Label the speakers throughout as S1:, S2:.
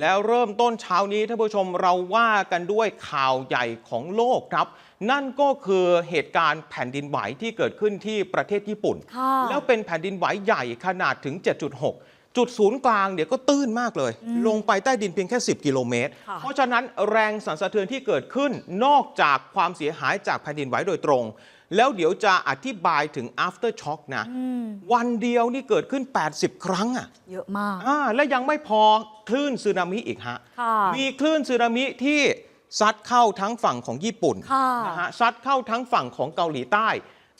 S1: แล้วเริ่มต้นเช้านี้ท่านผู้ชมเราว่ากันด้วยข่าวใหญ่ของโลกครับ นั่นก็คือเหตุการณ์แผ่นดินไหวที่เกิดขึ้นที่ประเทศญี่ปุ่น
S2: ค่ะ
S1: แล้วเป็นแผ่นดินไหวใหญ่ขนาดถึง 7.6 จุดศูนย์กลางเนี่ยก็ตื้นมากเลย ลงไปใต้ดินเพียงแค่ 10 กิโลเมตร
S2: ค่ะ
S1: เพราะฉะนั้นแรงสั่นสะเทือนที่เกิดขึ้นนอกจากความเสียหายจากแผ่นดินไหวโดยตรง แล้วเดี๋ยวจะอธิบายถึง after shock นะ
S2: อืม
S1: วันเดียวนี่เกิดขึ้น 80 ครั้งอะ
S2: เยอะมาก
S1: อ่าและยังไม่พอคลื่นสึนามิอีกฮะ
S2: ค่ะ
S1: มีคลื่นสึนามิที่ซัดเข้าทั้งฝั่งของญี่ปุ่น
S2: ค่ะ
S1: นะฮะซัดเข้าทั้งฝั่งของเกาหลีใต้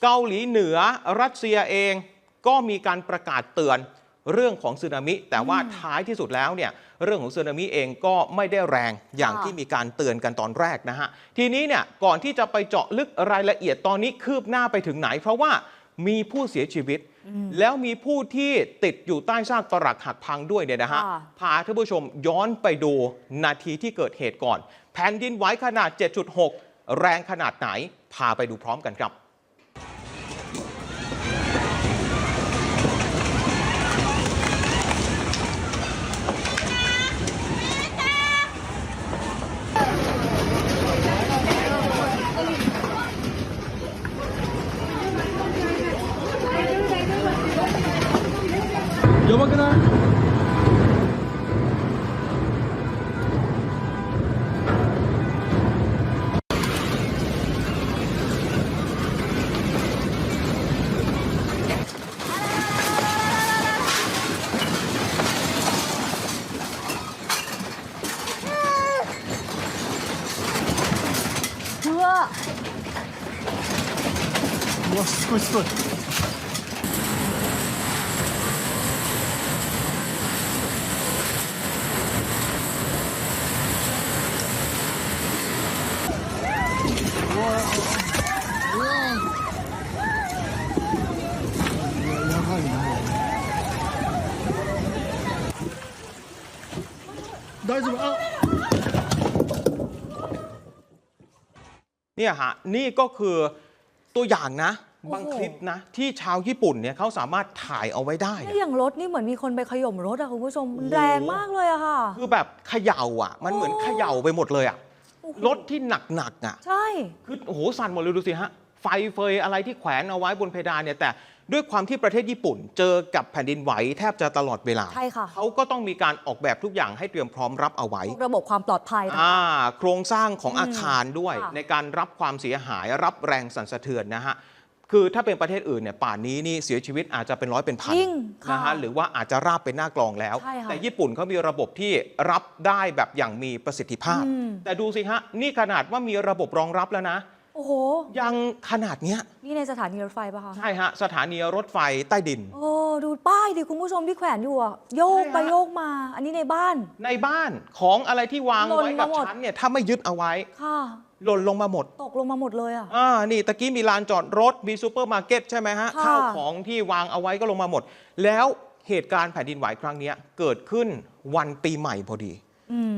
S1: เกาหลีเหนือรัสเซียเองก็มีการประกาศเตือน เรื่องของสึนามิ แต่ว่าท้ายที่สุดแล้วเนี่ยเรื่องของสึนามิเองก็ไม่ได้แรงอย่าง
S2: ค่ะ
S1: ที่มีการเตือนกันตอนแรกนะฮะทีนี้เนี่ยก่อนที่จะไปเจาะลึกรายละเอียดตอนนี้คืบหน้าไปถึงไหน เพราะว่ามีผู้เสียชีวิต แล้วมีผู้ที่ติดอยู่ใต้ซากปรักหักพังด้วยเนี่ยนะฮะ
S2: ค่ะ
S1: พาท่านผู้ชมย้อนไปดูนาทีที่เกิดเหตุก่อน แผ่นดินไหวขนาด 7.6 แรงขนาดไหน พาไปดูพร้อมกันครับ
S3: わすごいすごい。大丈夫？あ
S1: เนี่ยฮะนี่ก็คือตัวอย่างนะ
S2: โอ้โห
S1: บางคลิปนะ ที่ชาวญี่ปุ่นเนี่ยเขาสามารถถ่ายเอาไว้ได้
S2: นี่
S1: นะ
S2: อย่างรถนี่เหมือนมีคนไปขย่มรถอะคุณผู้ชมมัน
S1: โอ้โห
S2: แรงมากเลยอะค่ะ
S1: คือแบบเขย่าอะ มันเหมือน
S2: โอ้
S1: เขย่าไปหมดเลยอะ
S2: โอ้โห
S1: รถที่หนักๆอะ
S2: ใช่
S1: คือโอ้โหสั่นหมดเลยดูสิฮะ ไฟเฟยอะไรที่แขวนเอาไว้บนเพดานเนี่ยแต่ ด้วยความที่ประเทศญี่ปุ่น เจอกับแผ่นดินไหวแทบจะตลอดเวลา
S2: ใช่ค่ะ
S1: เขาก็ต้องมีการออกแบบทุกอย่างให้เตรียมพร้อมรับเอาไว้
S2: พวกระบบความปลอดภัยต่าง
S1: อ่าโครงสร้างของอาคารด้วย
S2: ค่ะ
S1: ในการรับความเสียหายรับแรงสั่นสะเทือนนะฮะ คือถ้าเป็นประเทศอื่นเนี่ยป่านนี้นี่เสียชีวิตอาจจะเป็นร้อยเป็นพัน
S2: จริงค่ะ
S1: นะฮะหรือว่าอาจจะราบเป็นหน้ากลองแล้ว
S2: ใช่ค่ะ
S1: แต่ญี่ปุ่นเขามีระบบที่รับได้แบบอย่างมีประสิทธิภาพ
S2: อืม
S1: แต่ดูสิฮะนี่ขนาดว่ามีระบบรองรับแล้วนะ
S2: โอ้โห
S1: ยังขนาดเนี้ย
S2: นี่ในสถานีรถไฟปะคะ
S1: ใช่ฮะ สถานีรถไฟใต้ดิน
S2: โอ้ดูป้ายดิคุณผู้ชมที่แขวนอยู่อะโยกไป
S1: ใช่ฮะ
S2: โยกมา อันนี้ในบ้าน
S1: ในบ้านของอะไรที่วาง
S2: หล่น
S1: ไว้กับ
S2: มาหมด
S1: ชั้นเนี่ยถ้าไม่ยึดเอาไว้
S2: ค่ะ
S1: หล่นลงมาหมด
S2: ตกลงมาหมดเลยอะ
S1: อ่า นี่ตะกี้มีลานจอดรถ มีซูเปอร์มาร์เก็ตใช่ไหมฮะ
S2: ค่ะ
S1: ข้าวของที่วางเอาไว้ก็ลงมาหมด แล้วเหตุการณ์แผ่นดินไหวครั้งเนี้ยเกิดขึ้นวันปีใหม่พอดี
S2: อืม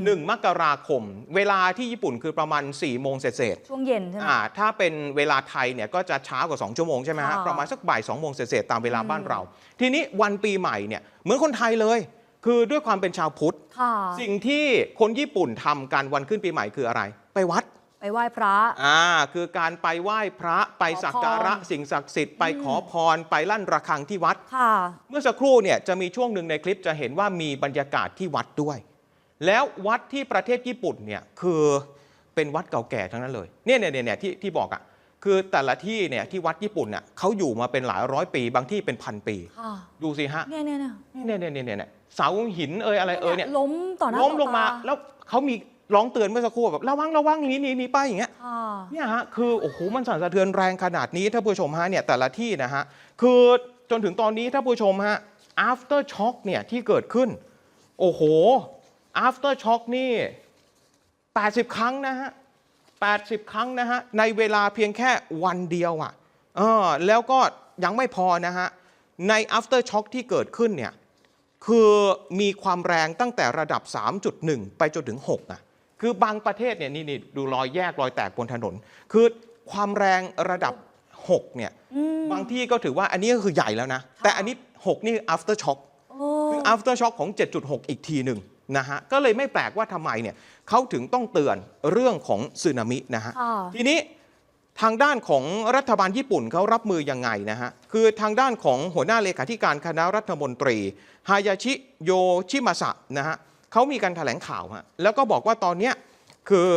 S1: หนึ่งมกราคม เวลาที่ญี่ปุ่นคือประมาณ4ี่โมงเศษ
S2: ช่วงเย็นใช่ไหม
S1: ๆอ่าถ้าเป็นเวลาไทยเนี่ยก็จะช้ากว่า 2 ชั่วโมงใช่ไหมฮะ
S2: ค่ะ
S1: ประมาณสักบ่าย2โมงเศษๆตามเวลาบ้านเรา ทีนี้วันปีใหม่เนี่ยเหมือนคนไทยเลย คือด้วยความเป็นชาวพุทธ
S2: ค่ะ
S1: สิ่งที่คนญี่ปุ่นทำกันวันขึ้นปีใหม่คืออะไร ไปวัด
S2: ไปไหว้พระ
S1: อ่า คือการไปไหว้พระไปสักการะ
S2: ขอพร
S1: สิ่งศักดิ์สิทธิ์ไปขอพรไปลั่นระฆังที่วัด
S2: ค่ะ
S1: เมื่อสักครู่เนี่ยจะมีช่วงหนึ่งในคลิปจะเห็นว่ามีบรรยากาศที่วัดด้วย แล้ววัดที่ประเทศญี่ปุ่นเนี่ยคือเป็นวัดเก่าแก่ทั้งนั้นเลยเนี่ยเนี่ยเนี่ยเนี่ยที่ที่บอกอะ่ะคือแต่ละที่เนี่ยที่วัดญี่ปุ่นเนี่ยเขาอยู่มาเป็นหลายร้อยปีบางที่เป็นพันปี
S2: ค่ะ
S1: ดูสิฮะ
S2: เนี่ยเนี่ยเนี่ย
S1: เนี่ยเนี่ยเนี่ยเนี่ยเนี่ยเสาหินเอยอะไรเอยเนี่ย
S2: ล้มต่อหน้า
S1: ล้ม
S2: ต่อ
S1: ลงมา
S2: ต
S1: แล้วเขามีร้องเตือนเมื่อสักครู่แบบระวังระวังหนีหนีหนีไปอย่างเงี้ย
S2: ค่ะ
S1: เนี่ยฮะคือโอ้โหมันสั่นสะเทือนแรงขนาดนี้ท่านผู้ชมฮะเนี่ยแต่ละที่นะฮะคือจนถึงตอนนี้ท่านผู้ชมฮะ after shock เนี่ยที่เกิดขึ้น โอ้โห after shock นี่ 80 ครั้งนะฮะ 80 ครั้งนะฮะ ในเวลาเพียงแค่วันเดียวอะ่ะเออแล้วก็ยังไม่พอนะฮะ ใน after shock ที่เกิดขึ้นเนี่ย คือมีความแรงตั้งแต่ระดับ 3.1 ไปจนถึง6อะคือบางประเทศเนี่ยนี่นี่ดูรอยแยกรอยแตกบนถนน คือความแรงระดับ 6 เนี่ย
S2: อืม
S1: บางที่ก็ถือว่าอันนี้ก็คือใหญ่แล้วนะ แต่อันนี้ 6 นี่ after shock
S2: โอ้
S1: คือ after shock ของ 7.6 อีกทีหนึ่ง นะฮะก็เลยไม่แปลกว่าทำไมเนี่ยเขาถึงต้องเตือนเรื่องของสึนามินะฮะ
S2: ค่ะ
S1: ทีนี้ทางด้านของรัฐบาลญี่ปุ่นเขารับมือยังไงนะฮะคือทางด้านของหัวหน้าเลขาธิการคณะรัฐมนตรีฮายาชิโยชิมาสะนะฮะเขามีการแถลงข่าวฮะแล้วก็บอกว่าตอนเนี้ยคือ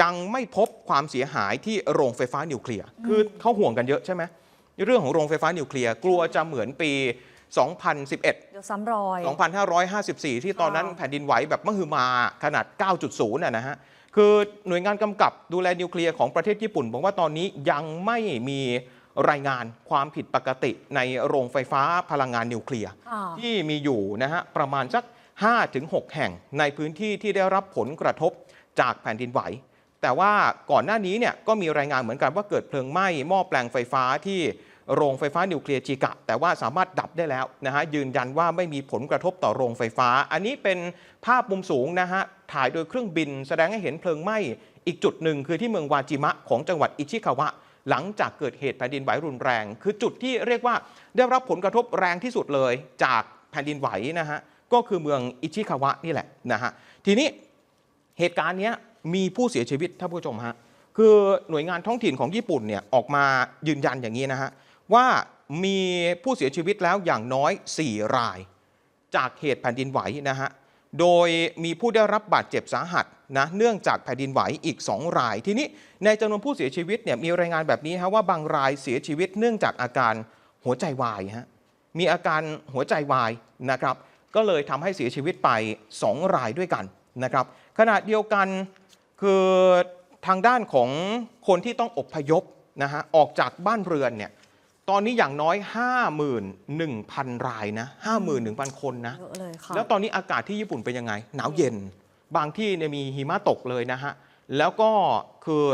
S1: ยังไม่พบความเสียหายที่โรงไฟฟ้านิวเคลียร์คือเขาห่วงกันเยอะใช่ไหมเรื่องของโรงไฟฟ้านิวเคลียร์กลัวจะเหมือนปี 2011
S2: เดี๋ยวซ้ำรอย
S1: 2554 ที่ตอนนั้น
S2: ค่ะ
S1: แผ่นดินไหวแบบมหึมาขนาด 9.0น่ะนะฮะ คือหน่วยงานกำกับดูแลนิวเคลียร์ของประเทศญี่ปุ่นบอกว่าตอนนี้ยังไม่มีรายงานความผิดปกติในโรงไฟฟ้าพลังงานนิวเคลียร์
S2: ค่ะ
S1: ที่มีอยู่นะฮะ ประมาณสัก 5-6 แห่งในพื้นที่ที่ได้รับผลกระทบจากแผ่นดินไหว แต่ว่าก่อนหน้านี้เนี่ยก็มีรายงานเหมือนกันว่าเกิดเพลิงไหม้หม้อแปลงไฟฟ้าที่ โรงไฟฟ้านิวเคลียร์จิกะ แต่ว่าสามารถดับได้แล้วนะฮะยืนยันว่าไม่มีผลกระทบต่อโรงไฟฟ้า อันนี้เป็นภาพมุมสูงนะฮะถ่ายโดยเครื่องบิน แสดงให้เห็นเพลิงไหม้อีกจุดหนึ่งคือที่เมืองวาจิมะของจังหวัดอิชิคาวะ หลังจากเกิดเหตุแผ่นดินไหวรุนแรง คือจุดที่เรียกว่าได้รับผลกระทบแรงที่สุดเลยจากแผ่นดินไหวนะฮะก็คือเมืองอิชิคาวะนี่แหละนะฮะทีนี้เหตุการณ์นี้มีผู้เสียชีวิตท่านผู้ชมฮะคือหน่วยงานท้องถิ่นของญี่ปุ่นเนี่ยออกมายืนยันอย่างนี้นะฮะ ว่ามีผู้เสียชีวิตแล้วอย่างน้อย 4 ราย จากเหตุแผ่นดินไหวนะฮะ โดยมีผู้ได้รับบาดเจ็บสาหัสนะเนื่องจากแผ่นดินไหวอีก 2 ราย ทีนี้ในจำนวนผู้เสียชีวิตเนี่ยมีรายงานแบบนี้ฮะว่าบางรายเสียชีวิตเนื่องจากอาการหัวใจวายฮะมีอาการหัวใจวายนะครับก็เลยทำให้เสียชีวิตไป 2 รายด้วยกันนะครับขณะเดียวกันคือทางด้านของคนที่ต้องอบพยพนะฮะออกจากบ้านเรือนเนี่ย ตอนนี้อย่างน้อย 51,000 รายนะ51,000 คนนะ
S2: เยอะเลยค่ะ
S1: แล้วตอนนี้อากาศที่ญี่ปุ่นเป็นยังไง หนาวเย็น บางที่เนี่ยมีหิมะตกเลยนะฮะ แล้วก็คือ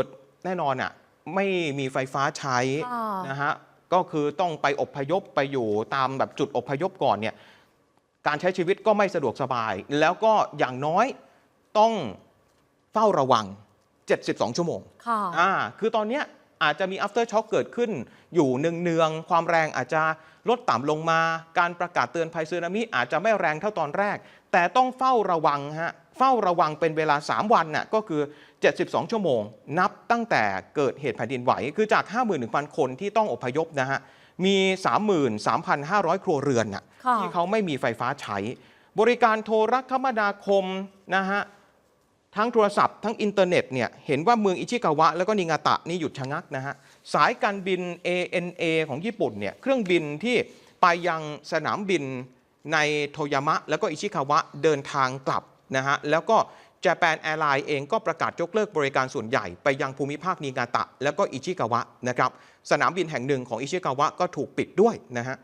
S1: แน่นอนอะไม่มีไฟฟ้าใช้
S2: ค่ะ
S1: นะฮะ ก็คือต้องไปอพยพไปอยู่ตามแบบจุดอพยพก่อนเนี่ย การใช้ชีวิตก็ไม่สะดวกสบาย แล้วก็อย่างน้อยต้องเฝ้าระวัง 72 ชั่วโมง
S2: ค่ะ
S1: อ่าคือตอนเนี้ย อาจจะมี after shock เกิดขึ้น อยู่เนืองๆความแรงอาจจะลดต่ำลงมา การประกาศเตือนภัยสึนามิอาจจะไม่แรงเท่าตอนแรก แต่ต้องเฝ้าระวังฮะเฝ้าระวังเป็นเวลา 3 วันน่ะก็คือ 72 ชั่วโมง นับตั้งแต่เกิดเหตุแผ่นดินไหว คือจาก 51,000 คนที่ต้องอพยพนะฮะมี 33,500 ครัวเรือนน่ะ
S2: ค่ะ
S1: ที่เขาไม่มีไฟฟ้าใช้ บริการโทรคมนาคมนะฮะ ทั้งโทรศัพท์ทั้งอินเทอร์เน็ตเนี่ยเห็นว่าเมืองอิชิกาวะ แล้วก็นิงาตะนี่หยุดชะงักนะฮะสายการบิน ANA ของญี่ปุ่นเนี่ยเครื่องบินที่ไปยังสนามบินในโทยามะ แล้วก็อิชิคาวะเดินทางกลับนะฮะแล้วก็ Japan Airlines เองก็ประกาศยกเลิกบริการส่วนใหญ่ไปยังภูมิภาคนิงาตะ แล้วก็อิชิกาวะนะครับสนามบินแห่งหนึ่งของอิชิกาวะก็ถูกปิดด้วยนะฮะ